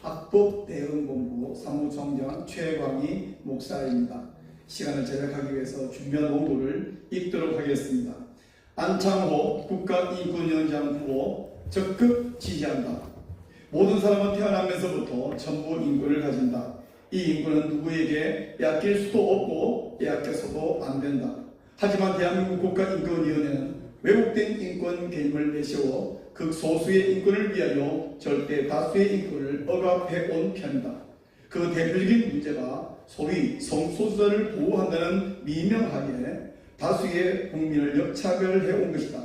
광역시도 악법대응 본부 사무총장 최광희 목사입니다. 시간을 절약하기 위해서 준비한 원고를 읽도록 하겠습니다. 안창호 국가인권위원장 후보 적극 지지한다. 모든 사람은 태어나면서부터 전부 인권을 가진다. 이 인권은 누구에게 빼앗길 수도 없고 빼앗겨서도 안 된다. 하지만 대한민국 국가인권위원회는 왜곡된 인권 개념을 내세워 극소수의 인권을 위하여 절대 다수의 인권을 억압해 온 편이다. 그 대표적인 문제가 소위 성소수자를 보호한다는 미명하에 다수의 국민을 역차별해 온 것이다.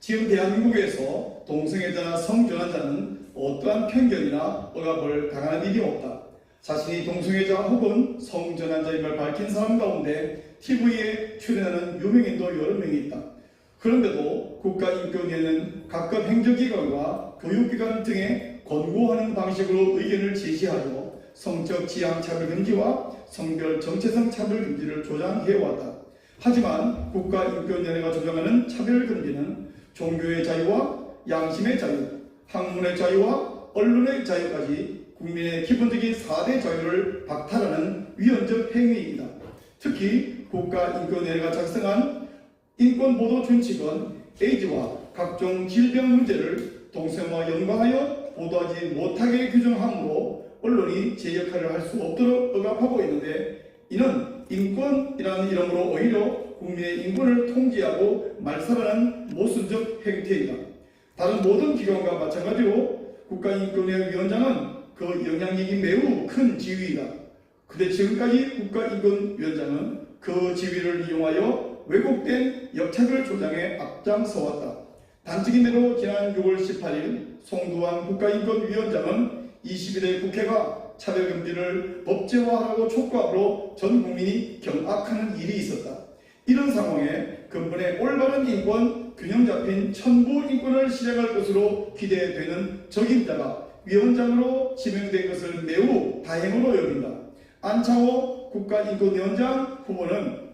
지금 대한민국에서 동성애자나 성전환자는 어떠한 편견이나 억압을 당하는 일이 없다. 자신이 동성애자 혹은 성전환자임을 밝힌 사람 가운데 TV에 출연하는 유명인도 여러 명이 있다. 그런데도 국가인권위원회는 각급 행정기관과 교육기관 등에 권고하는 방식으로 의견을 제시하여 성적 지향 차별 금지와 성별 정체성 차별 금지를 조장해왔다. 하지만 국가인권위원회가 조장하는 차별 금지는 종교의 자유와 양심의 자유, 학문의 자유와 언론의 자유까지 국민의 기본적인 4대 자유를 박탈하는 위헌적 행위입니다. 특히 국가인권위원회가 작성한 인권보도 준칙은 에이즈와 각종 질병 문제를 동성애와 연관하여 보도하지 못하게 규정하므로 언론이 제 역할을 할 수 없도록 억압하고 있는데 이는 인권이라는 이름으로 오히려 국민의 인권을 통제하고 말살하는 모순적 행태이다. 다른 모든 기관과 마찬가지로 국가인권위 위원장은 그 영향력이 매우 큰 지위이다. 그런데 지금까지 국가인권위원장은 그 지위를 이용하여 왜곡된 역차별 조장에 앞장서왔다. 단적인 대로 지난 6월 18일 송두환 국가인권위원장은 21대 국회가 차별금지를 법제화하라고 촉구함으로 전 국민이 경악하는 일이 있었다. 이런 상황에 근본에 올바른 인권, 균형 잡힌 천부 인권을 실행할 것으로 기대되는 적임자가 위원장으로 지명된 것을 매우 다행으로 여긴다. 안창호 국가인권위원장 후보는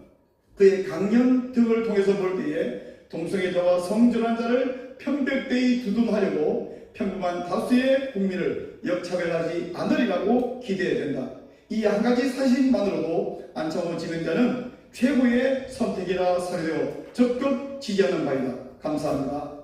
그의 강연 등을 통해서 볼 때에 동성애자와 성전환 자를 편백되이 두둔하려고 평범한 다수의 국민을 역차별하지 않으리라고 기대된다. 이 한 가지 사실만으로도 안창호 진행자는 최고의 선택이라 사료되어 적극 지지하는 바이다. 감사합니다.